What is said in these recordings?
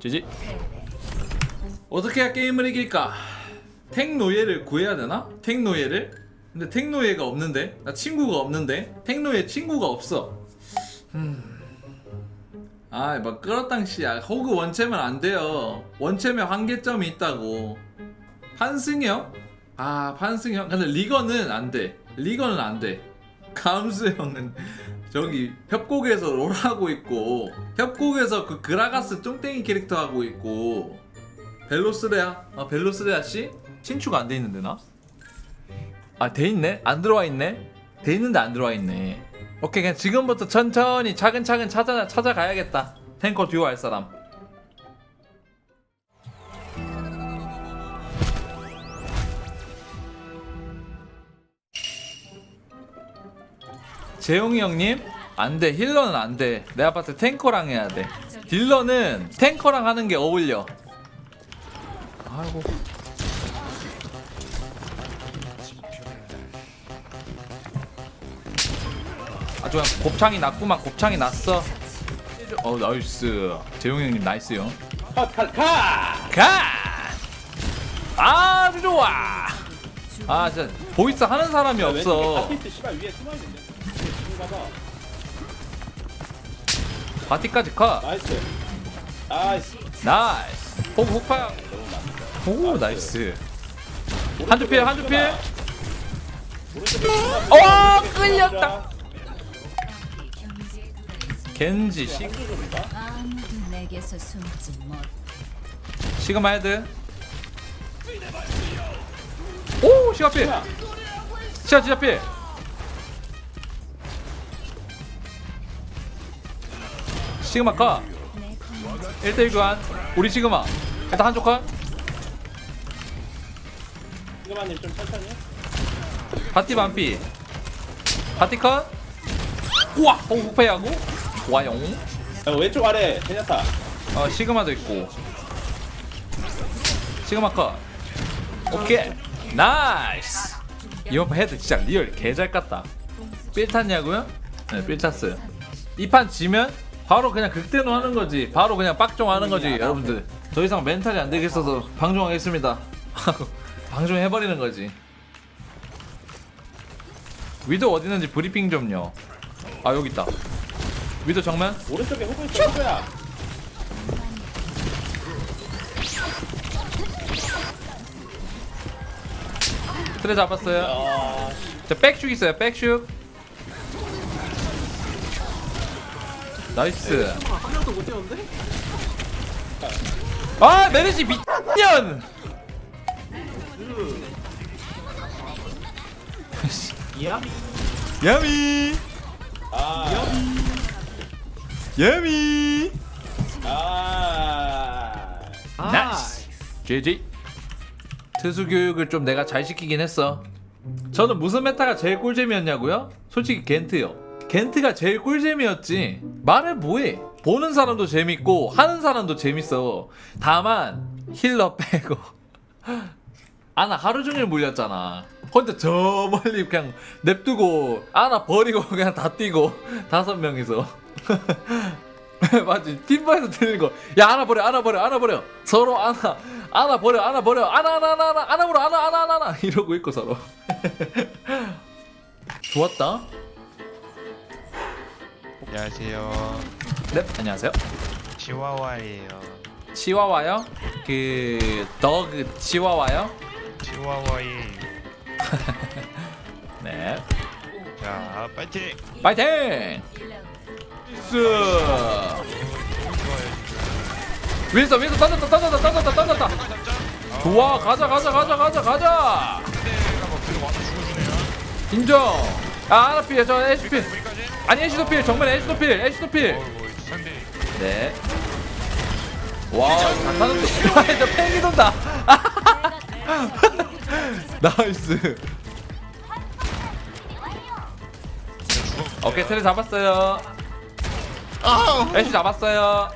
지지. 어떻게 해야 게임을 이길까? 탱노예를 구해야 되나? 탱노예를? 근데 탱노예가 없는데? 나 친구가 없는데? 탱노예 친구가 없어. 아막 끌었당 씨야. 호그 원챔은 안 돼요. 원챔에 한계점이 있다고. 판승형? 아 판승형. 근데 리거는 안돼. 리거는 안돼. 감수 형은 저기 협곡에서 롤 하고 있고 협곡에서 그 그라가스 뚱땡이 캐릭터 하고 있고. 벨로스레아? 아 벨로스레아 씨? 친추가 안 돼 있는데 나? 아 돼 있네? 안 들어와 있네? 돼 있는데 안 들어와 있네. 오케이 그냥 지금부터 천천히 차근차근 찾아 찾아가야겠다. 탱커 듀오 할 사람 재용이 형님 안돼. 힐러는 안돼. 내가 봤을 때 탱커랑 해야 돼. 딜러는 탱커랑 하는 게 어울려. 아이고. 아주 그냥 곱창이 났구만. 곱창이 났어. 어 나이스. 재용이 형님 나이스요. 가 아주 좋아. 아 진짜 보이스 하는 사람이 없어. 위에 숨어있는데 바티까지 컷. 나이스. 나이스. 나이스. 너무 많다 오 나이스. 한줄 피해 한줄 피해 어 끌렸다. 겐지 시, 아무도 내게서 숨지 못. 시그마 헤드. 오 시가 피해 시가 진짜 피해 시그마 검은 1대1 교환. 우리 시그마. 일단 한쪽 컷. 시그마님 좀 천천히. 바티 반피. 바티 컷. 우와! 호흡해하고. 좋아요 야, 왼쪽 아래 제냐타 어 시그마도 있고. 시그마 컷. 오케이. 나이스! 이번 판 헤드 진짜 리얼 개잘 깠다. 삘 탔냐고요? 네 삘 탔어요 이 판 지면 바로 그냥 극대노 하는 거지. 바로 그냥 빡종 하는 거지 여러분들. 더 이상 멘탈이 안 되겠어서 방종하겠습니다. 방종 해버리는 거지. 위도 어디 있는지 브리핑 좀요. 아 여기 있다. 위도 정면? 오른쪽에 호구 있어 호구야. 트레 잡았어요. 야. 자 백슉 있어요 백슉 나이스. 아 메르시 미년 야미! 아, 야미! 아, 나이스. GG 특수 교육을 좀 내가 잘 시키긴 했어. 저는 무슨 메타가 제일 꿀잼이었냐고요? 솔직히 겐트요 겐트가 제일 꿀잼이었지. 말을 뭐해? 보는 사람도 재밌고 하는 사람도 재밌어. 다만 힐러 빼고. 아나 하루 종일 물렸잖아. 혼자 저 멀리 그냥 냅두고 아나 버리고 그냥 다 뛰고 다섯 명이서. 맞지? 팀바에서 들리는 거야 아나 버려 아나 버려 아나 버려. 서로 아나 아나 버려 아나 버려. 아나 아나 아나 아나 아나 버려 아나 아나 아나 아나. 이러고 있고 서로. 좋았다 안녕하세요. 네 안녕하세요 치와와예요. 치와와요 그 더그 치와와요 치와와예. 네 자, 파이팅! 파이팅 스 좋아요, 윈서 윈서 던졌다 던졌다 던졌다 던졌다 좋아 가자 가자 가자 가자 가자 상대가 뭐 계속 와서 죽어주네요. 인정 아 하나 필, 저 HP? 아니 애쉬 도 필 정면 애쉬 도 필 애쉬 도 필 어이구, 상대. 네. 와, 장난은 또, 저 팽이 돈다. 나이스. 오케이, 트레 잡았어요. 애쉬 잡았어요.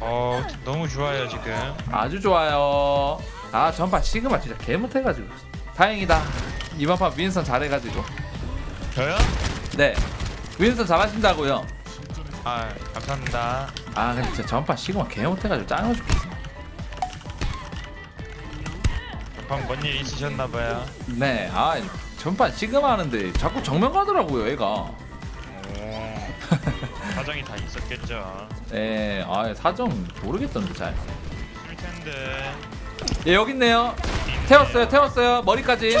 어, 너무 좋아요, 지금. 아주 좋아요. 아, 전판 시그마 진짜 개 못해가지고. 다행이다. 이번 판 윈선 잘해가지고. 저요? 네. 윈선 잘하신다고요. 아, 감사합니다. 아 근데 진짜 전파 시그마 개 못해가지고 짱나 죽겠어 방금 뭔일 있으셨나봐요 네 아 전파 시그마 하는데 자꾸 정면 가더라고요 얘가 오 사정이 다 있었겠죠 네 아 사정 모르겠던데 잘쓸 텐데 예, 여기 있네요. 태웠어요, 태웠어요. 머리까지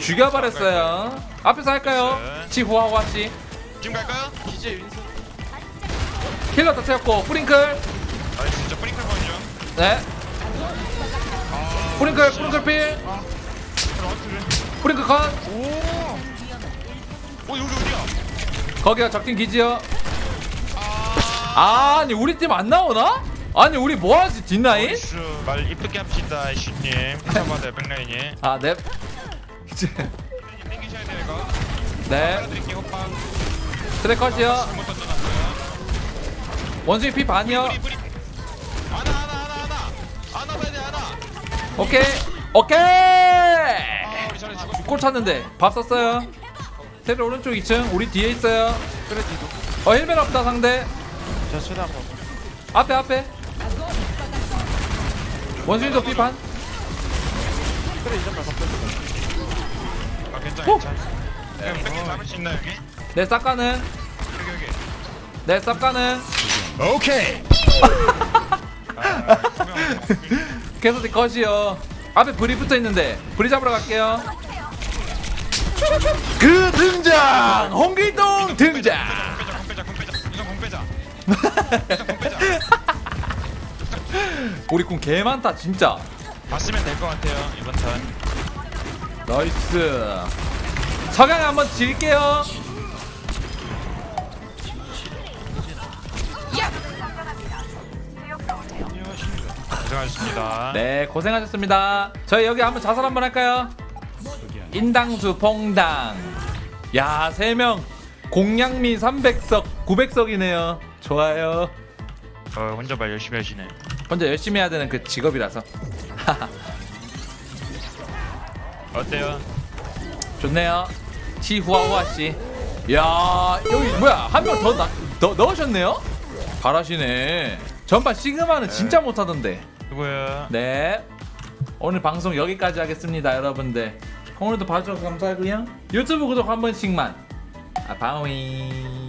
죽여버렸어요. 앞에서 할까요? 치후아화 씨. 지금 갈까요? 힐러도 태웠고 프링클. 아 진짜 프링클 번이죠 네. 프링클, 프링클 필. 프링클 컷. 오! 어 여기 어디야? 거기가 적팀 기지요. 아니 우리 팀 안 나오나? 아니 우리 뭐하지 뒷라인? 나이스 말 이쁘게 합시다 슈님 감사합니다 백라인이 아 네. 이제 땡기셔야 돼요 이거 네. 드릴게요 호빵 트랙컷이요. 잘못 던져놨어요 원숭이 피 반이요. 뿌리 뿌리 하나 하나 하나 하나 하나 봐야 돼 하나 오케이. 오케이. 아 우리 전에 죽었어 골 찼는데 밥 썼어요. 테레 오른쪽 2층 우리 뒤에 있어요. 그래 뒤도 어 힐벨 없다 상대. 저 최대 한번 앞에 앞에. 원숭이도 피반. 아 괜찮아 오! 괜찮아 여기 뺏기 잡을 수 있나 여기? 내 싹가는. 여기 여기 내 싹가는. 오케이 아 투명 계속 컷이요. 앞에 불이 붙어 있는데 불이 잡으러 갈게요. 그 등장 홍길동 등장. 공 빼자 공 빼자 공 빼자 우선 공 빼자 우선 공 빼자 우리 궁개 많다 진짜. 봤으면 될 것 같아요 이번 턴 나이스. 석양 한번 질게요. 고생하셨습니다 네 고생하셨습니다. 저희 여기 한번 자살 한번 할까요? 인당수 퐁당. 야, 세 명. 공양미 300석, 900석이네요. 좋아요. 어 혼자 말 열심히 하시네 혼자 열심히 해야 되는 그 직업이라서. 어때요? 좋네요. 치후아후아 씨. 야, 여기 뭐야? 한 명더더 넣으셨네요? 잘하시네. 전반 시그마는 진짜 못하던데. 누구야? 네. 오늘 방송 여기까지 하겠습니다, 여러분들. 오늘도 봐주셔서 감사하고요. 유튜브 구독 한 번씩만. 아, 바위.